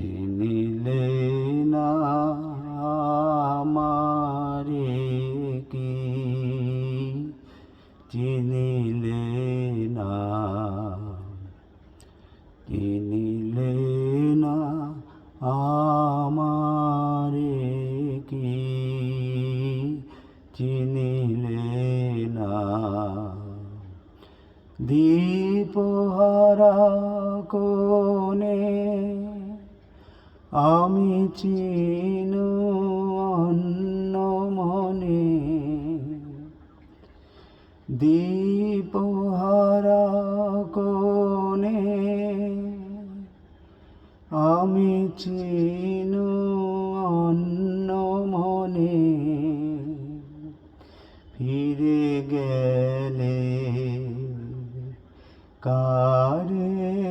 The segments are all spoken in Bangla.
চিনিলে না আমারে কি? চিনিলে না চিনিলে না আমারে কি? চিনিলে না দীপহারা কোনে আমি চিনু অন্য মনে। দীপহারা কোনে আমি চিনু অন্য মনে। ফিরে গেলে কারে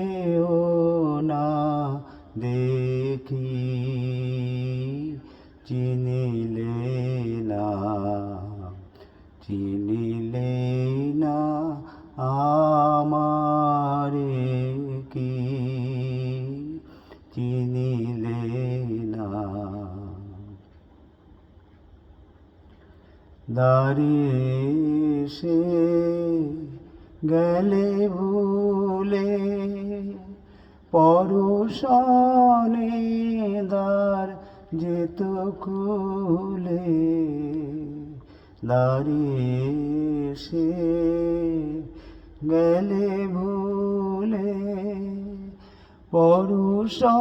চিনিলে না আমারে কি? চিনিলে না দাঁড়িয়ে সে গেলে ভুলে পরশনে দ্বার যেত খুলে দাঁড়িয়ে সে গেলে ভুলে পরশনে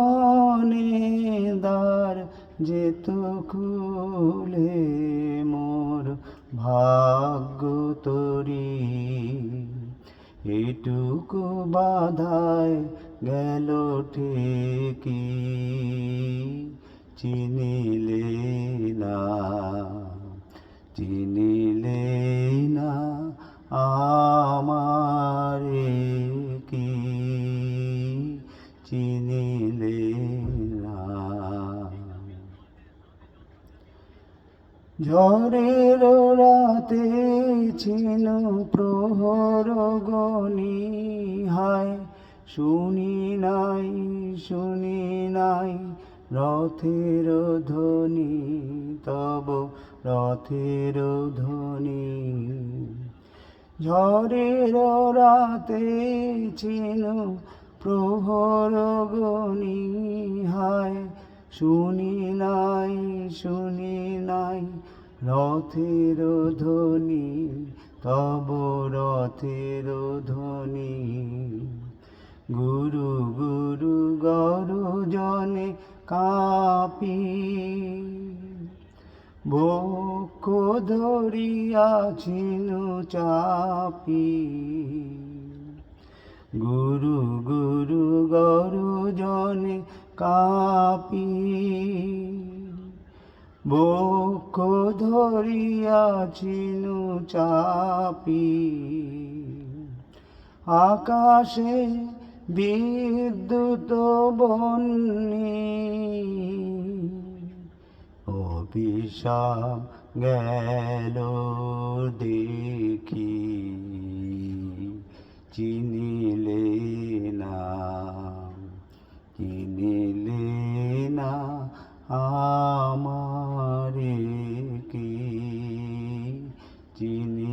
দ্বার যেত খুলে মোর ভাগ্য তরি। এটুকু বাধায় গেল ঠিকই, চিনিলে না। চিনিলে না আমারে কি? চিনিলে ঝড়ের রাতে ছিল প্রহর গনি হায়। শুনি নাই শুনি নাই রথের ধ্বনি তব রথের ধ্বনি। ঝড়ের রাতে ছিল প্রহর গনি। হায়, শুনি নাই শুনি নাই রথের ধ্বনি, তব রথের ধ্বনি। গুরু গুরু গরু জনে কাপি বক্ষ ধরিয়াছিল চাপি। গুরু গুরু গরু জনে কাপি। বক্ষ ধরিয়াছিল চাপি। আকাশে বিদ্যুৎ বন্যী। অভিশাপ গেল দেখি চিনিলে না চিনিলে না আমারে কি? চিনি